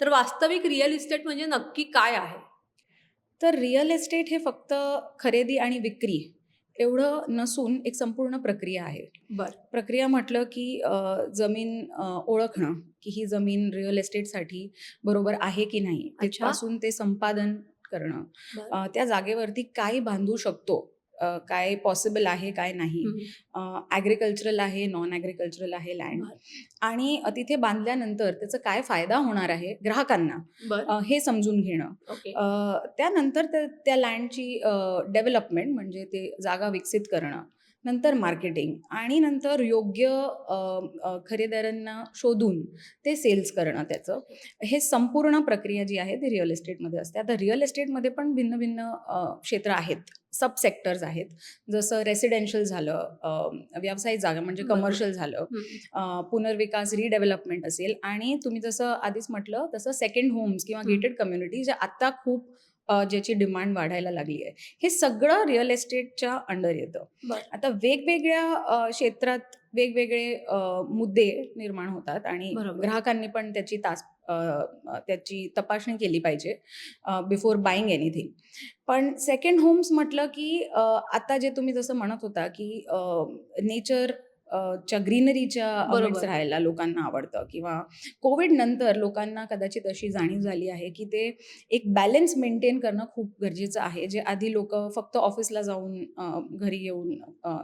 तर वास्तविक real estate म्हणजे नक्की काय आहे? तर रिअल एस्टेट हे फक्त खरेदी आणि विक्री एवढं नसून एक संपूर्ण प्रक्रिया आहे. बर. प्रक्रिया म्हटलं की जमीन ओळखणं की ही जमीन रिअल एस्टेटसाठी बरोबर आहे की नाही. तिथपासून ते संपादन करणं त्या जागेवरती काय बांधू शकतो. काय पॉसिबल आहे काय नाही. ॲग्रिकल्चरल आहे नॉन ॲग्रिकल्चरल आहे लँड. आणि तिथे बांधल्यानंतर त्याचा काय फायदा होणार आहे ग्राहकांना? हे समजून घेणं. त्यानंतर त्या त्या लँडची डेव्हलपमेंट म्हणजे ते जागा विकसित करणं. नंतर मार्केटिंग आणि नंतर योग्य खरेदीदारांना शोधून ते सेल्स करणं त्याचं. हे संपूर्ण प्रक्रिया जी आहे ती रिअल एस्टेटमध्ये असते. आता रिअल एस्टेटमध्ये पण भिन्न भिन्न क्षेत्र आहेत. सब सेक्टर्स आहेत. जसं रेसिडेन्शियल झालं व्यावसायिक जागा म्हणजे. कमर्शियल झालं पुनर्विकास रिडेव्हलपमेंट असेल आणि तुम्ही जसं आधीच म्हटलं तसं सेकंड होम्स किंवा. गेटेड कम्युनिटी ज्या आता खूप ज्याची डिमांड वाढायला लागली आहे हे सगळं रिअल एस्टेटच्या अंडर येतं. आता वेगवेगळ्या क्षेत्रात वेगवेगळे मुद्दे निर्माण होतात आणि. ग्राहकांनी पण त्याची तास त्याची तपासणी केली पाहिजे बिफोर बाईंग एनिथिंग पण सेकंड होम्स म्हटलं की आता जे तुम्ही जसं म्हणत होता की नेचर च्या ग्रीनरीच्या राहायला लोकांना आवडतं किंवा कोविड नंतर लोकांना कदाचित अशी जाणीव झाली आहे की ते एक बॅलन्स मेंटेन करणं खूप गरजेचं आहे जे आधी लोक फक्त ऑफिसला जाऊन घरी येऊन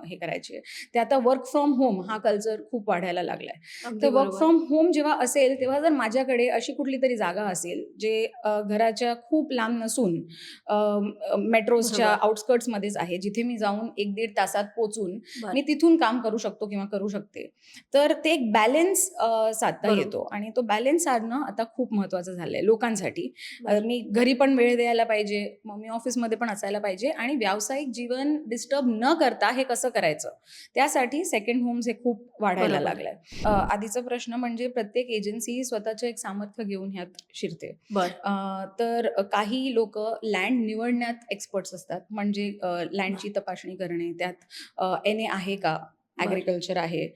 हे करायचे ते आता वर्क फ्रॉम होम हा कल्चर खूप वाढायला लागलाय तर वर्क. फ्रॉम होम जेव्हा असेल तेव्हा जर माझ्याकडे अशी कुठली तरी जागा असेल जे घराच्या खूप लांब नसून बरोबर. आउटस्कर्ट्समध्येच आहे जिथे मी जाऊन एक दीड तासात पोचून. मी तिथून काम करू शकतो किंवा करू शकते तर ते एक बॅलन्स साधता. येतो आणि तो बॅलन्स साधणं आता खूप महत्वाचं झालंय लोकांसाठी. मी घरी पण वेळ द्यायला पाहिजे मग मी ऑफिसमध्ये पण असायला पाहिजे आणि व्यावसायिक जीवन डिस्टर्ब न करता हे कसं करायचं त्यासाठी सेकंड होम्स हे खूप वाढायला. लागलंय आधीचा प्रश्न म्हणजे प्रत्येक एजन्सी स्वतःचं एक सामर्थ्य घेऊन ह्यात शिरते तर काही लोक लँड निवडण्यात एक्सपर्ट्स असतात म्हणजे लँडची तपासणी करणे त्यात एन ए आहे का. ॲग्रिकल्चर आहे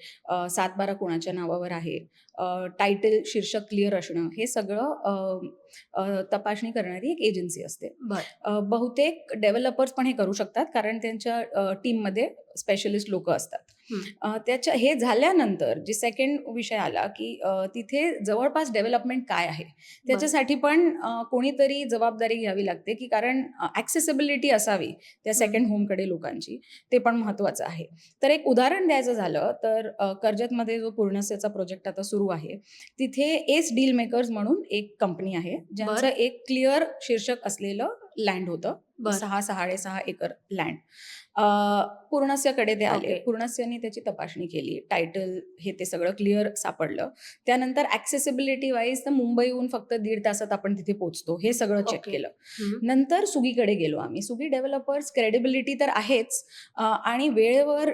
सातबारा कोणाच्या नावावर आहे टायटल शीर्षक क्लिअर असणं हे सगळं तपासणी करणारी एक एजन्सी असते. बहुतेक डेव्हलपर्स पण हे करू शकतात कारण त्यांच्या टीममध्ये स्पेशलिस्ट लोक असतात. त्याच्या हे झाल्यानंतर जे सेकंड विषय आला की तिथे जवळपास डेव्हलपमेंट काय आहे? त्याच्यासाठी पण कोणीतरी जबाबदारी घ्यावी लागते की कारण ॲक्सेसिबिलिटी असावी त्या सेकंड होमकडे लोकांची. ते पण महत्त्वाचं आहे. तर एक उदाहरण द्यायचं झालं तर कर्जतमध्ये जो पूर्णसेचा प्रोजेक्ट आता सुरू आहे तिथे एस डील मेकर्स म्हणून एक कंपनी आहे ज्यांचं एक क्लिअर शीर्षक असलेलं लँड होतं. सहा साडेसहा एकर लँड पूर्णस्यकडे ते आले. पूर्णस्यनी त्याची तपासणी केली. टायटल हे ते सगळं क्लिअर सापडलं. त्यानंतर ॲक्सेसिबिलिटी वाईज तर मुंबईहून फक्त दीड तासात आपण तिथे पोहोचतो. हे सगळं चेक. केलं. नंतर सुगीकडे गेलो आम्ही. सुगी डेव्हलपर्स क्रेडिबिलिटी तर आहेच. आणि वेळेवर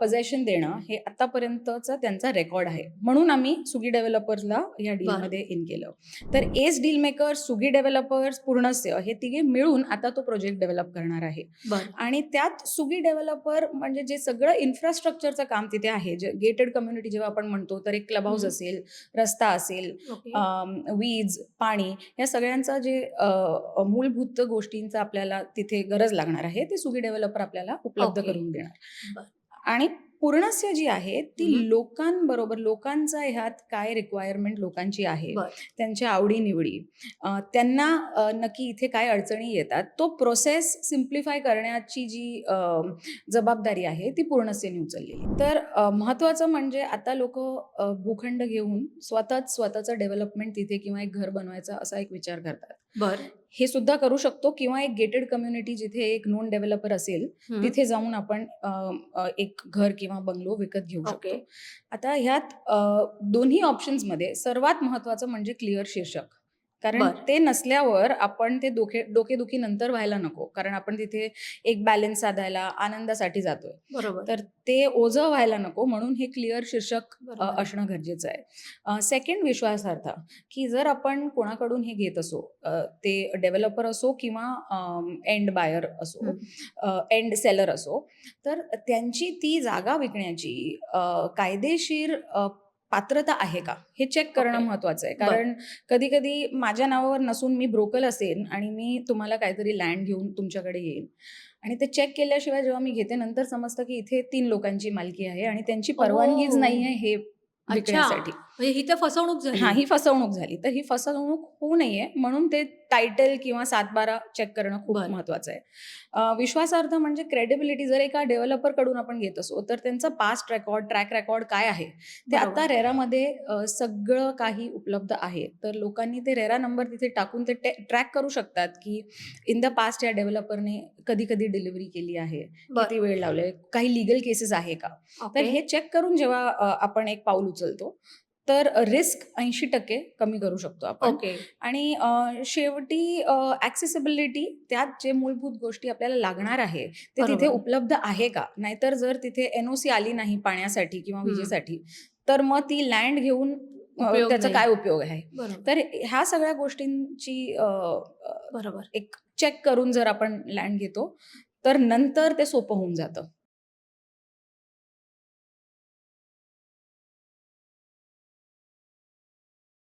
पजेशन देणं हे आतापर्यंतचा त्यांचा रेकॉर्ड आहे. म्हणून आम्ही सुगी डेव्हलपर्सला या डीलमध्ये इन केलं. तर S deal makers Sugi developers पूर्णस्य हे तिघे मिळून आता तो प्रोजेक्ट डेव्हलप करणार आहे आणि त्यात सुगी डेव्हलपर म्हणजे जे सगळं इन्फ्रास्ट्रक्चरचं काम तिथे आहे जे गेटेड कम्युनिटी जेव्हा आपण म्हणतो तर एक क्लब हाऊस. असेल रस्ता असेल वीज पाणी या सगळ्यांचा जे मूलभूत गोष्टींचा आपल्याला तिथे गरज लागणार आहे ते सुगी डेव्हलपर आपल्याला उपलब्ध. करून. देणार आणि पूर्णस्य जी आहे ती. लोकांबरोबर लोकांचा ह्यात काय रिक्वायरमेंट लोकांची आहे? त्यांच्या आवडीनिवडी. त्यांना नक्की इथे काय अडचणी येतात तो प्रोसेस सिम्प्लिफाय करण्याची जी जबाबदारी आहे ती पूर्णसेने उचललेली. तर अ, महत्त्वाचं म्हणजे आता लोक भूखंड घेऊन स्वतःच स्वतःचं डेव्हलपमेंट तिथे किंवा एक घर बनवायचा असा एक विचार करतात. बर हे सुद्धा करू शकतो किंवा एक गेटेड कम्युनिटी जिथे एक नोन डेव्हलपर असेल. तिथे जाऊन आपण एक घर किंवा बंगलो विकत घेऊ. शकतो आता ह्यात दोन्ही ऑप्शन्समध्ये सर्वात महत्वाचं म्हणजे क्लिअर शीर्षक कारण. ते नसल्यावर आपण ते डोके डोकेदुखी नंतर व्हायला नको कारण आपण तिथे एक बॅलन्स साधायला आनंदासाठी जातोय बरोबर तर ते ओझं व्हायला नको म्हणून हे क्लिअर शीर्षक. असणं गरजेचं आहे सेकंड विश्वासार्थ की जर आपण कोणाकडून हे घेत असो ते डेव्हलपर असो किंवा एंड बायर असो. एंड सेलर असो तर त्यांची ती जागा विकण्याची कायदेशीर पात्रता आहे का हे चेक करणं ओके. महत्वाचं आहे. कारण कधी कधी माझ्या नावावर नसून मी ब्रोकल असेन आणि मी तुम्हाला काहीतरी लँड घेऊन तुमच्याकडे येईन आणि ते चेक केल्याशिवाय जेव्हा मी घेते नंतर समजतं की इथे तीन लोकांची मालकी आहे आणि त्यांची परवानगीच. नाही आहे हे विकण्यासाठी म्हणजे ही तर फसवणूक झाली हा ही फसवणूक झाली तर ही फसवणूक होऊ नये म्हणून ते टायटल किंवा सातबारा चेक करणं खूप. महत्वाचं आहे विश्वासार्थ म्हणजे क्रेडिबिलिटी जर एका डेव्हलपरकडून आपण घेत असो तर त्यांचं पास्ट रेकॉर्ड ट्रॅक रेकॉर्ड काय आहे ते. आता रेरामध्ये सगळं काही उपलब्ध आहे तर लोकांनी ते रेरा नंबर तिथे टाकून ते ट्रॅक करू शकतात की इन द पास्ट या डेव्हलपरने कधी कधी डिलिव्हरी केली आहे. किती वेळ लावले काही लिगल केसेस आहे का तर. हे चेक करून जेव्हा आपण एक पाऊल उचलतो तर रिस्क ऐंशी टक्के कमी करू शकतो आपण. ओके. आणि शेवटी ऍक्सेसिबिलिटी त्यात जे मूलभूत गोष्टी आपल्याला लागणार आहे ते तिथे. उपलब्ध आहे का? नाहीतर जर तिथे एनओसी आली नाही पाण्यासाठी किंवा. विजेसाठी तर मग ती लँड घेऊन त्याचा. काय उपयोग आहे? तर ह्या सगळ्या गोष्टींची बरोबर. एक चेक करून जर आपण लँड घेतो तर नंतर ते सोपं होऊन जातं.